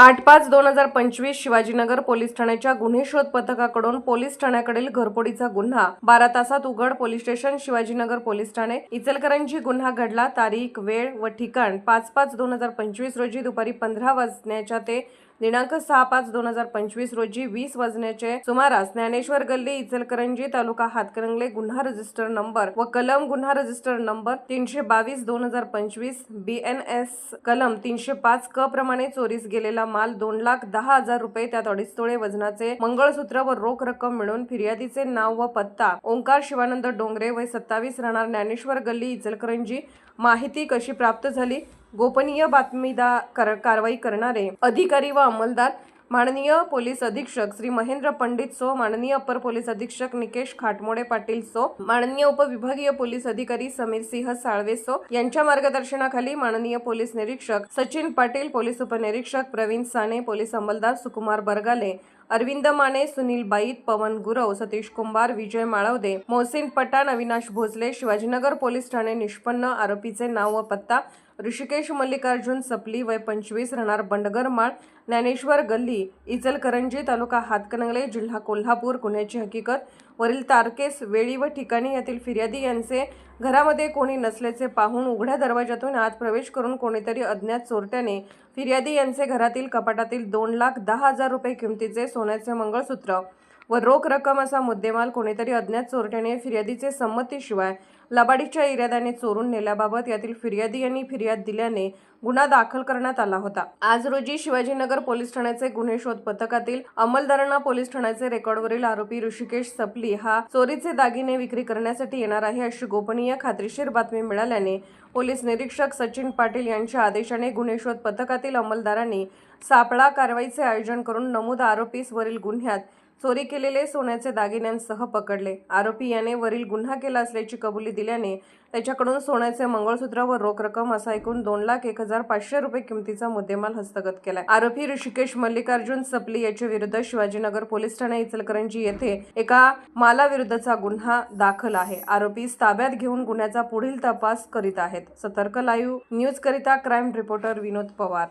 आठ पाच दोन हजार पंचवीस शिवाजीनगर पोलीस ठाण्याच्या गुन्हे शोध पथकाकडून पोलीस ठाण्याकडील घरपोडीचा गुन्हा. बारा तासात उघड पोलीस स्टेशन शिवाजीनगर पोलीस ठाणे. इचलकरंजी गुन्हा घडला तारीख वेळ व ठिकाण पाच पाच दोन हजार पंचवीस रोजी दुपारी पंधरा वाजण्याच्या ते दिनांक सहा पाच दोन हजार पंचवीस रोजी वीस वाजण्याचे सुमारास ज्ञानेश्वर गल्ली इचलकरंजी तालुका हातकरंगले गुन्हा रजिस्टर नंबर व कलम गुन्हा रजिस्टर नंबर तीनशे बावीस दोन हजार पंचवीस बी एन एस कलम तीनशे पाच क प्रमाणे चोरीस गेलेला माल दोन लाख दहा हजार रुपये त्यात अडीच तोळे वजनाचे मंगळसूत्र व रोख रक्कम मिळून फिर्यादीचे नाव व पत्ता ओंकार शिवानंद डोंगरे वय सत्तावीस राहणार ज्ञानेश्वर गल्ली इचलकरंजी. माहिती कशी प्राप्त झाली? गोपनीय बातमीदार कर- कारवाई करणारे अधिकारी व अंमलदार माननीय पोलीस अधीक्षक श्री महेंद्र पंडित सो माननीय अपर पोलीस अधीक्षक निकेश खाटमोडे पाटील सो माननीय उपविभागीय पोलीस अधिकारी समीर सिंह साळवे सो यांच्या मार्गदर्शनाखाली माननीय पोलीस निरीक्षक सचिन पाटील पोलीस उपनिरीक्षक प्रवीण साने पोलीस अंमलदार सुकुमार बरगाले अरविंद माने सुनील बाईत पवन गुरव सतीश कुंभार विजय माळवदे मोहसिन पठाण अविनाश भोसले शिवाजीनगर पोलीस ठाणे निष्पन्न आरोपीचे नाव व पत्ता ऋषिकेश मल्लिकार्जुन सपली वय पंचवीस राहणार बंडगर माळ ज्ञानेश्वर गल्ली इचलकरंजी तालुका हातकणंगले जिल्हा कोल्हापूर गुन्ह्याची हकीकत वरील तारखेस वेळी व ठिकाणी यातील फिर्यादी यांचे घरामध्ये कोणी नसल्याचे पाहून उघड्या दरवाजातून आत प्रवेश करून कोणीतरी अज्ञात चोरट्याने फिर्यादी यांचे घरातील कपाटातील दोन लाख दहा हजार रुपये किमतीचे सोन्याचे मंगळसूत्र व रोख रक्कम असा मुद्देमाल कोणीतरी अज्ञात चोरट्याने फिर्यादीचे संमतीशिवाय लबाडीच्या इराद्याने चोरून नेल्याबाबत यातील फिर्यादी यांनी फिर्याद दिल्याने गुन्हा दाखल करण्यात आला होता. आज रोजी शिवाजीनगर पोलीस ठाण्याचे गुन्हे शोध पथकातील अंमलदारांना पोलीस ठाण्याचे रेकॉर्डवरील आरोपी ऋषिकेश सपली हा चोरीचे दागिने विक्री करण्यासाठी येणार आहे अशी गोपनीय खात्रीशीर बातमी मिळाल्याने पोलीस निरीक्षक सचिन पाटील यांच्या आदेशाने गुन्हे शोध पथकातील अंमलदारांनी सापळा कारवाईचे आयोजन करून नमूद आरोपीस वरील गुन्ह्यात चोरी केलेले सोन्याचे दागिन्यांसह पकडले. आरोपी याने वरील गुन्हा केला असल्याची कबुली दिल्याने त्याच्याकडून सोन्याचे मंगळसूत्र व रोख रक्कम असा एकूण दोन लाख एक हजार पाचशे रुपये किमतीचा मुद्देमाल हस्तगत केला आरोपी ऋषिकेश मल्लिकार्जुन सपली याच्या विरुद्ध शिवाजीनगर पोलीस ठाणे इचलकरंजी येथे एका मालाविरुद्धचा गुन्हा दाखल आहे. आरोपी ताब्यात घेऊन गुन्ह्याचा पुढील तपास करीत आहेत. सतर्क लाईव्ह न्यूज करिता क्राईम रिपोर्टर विनोद पवार.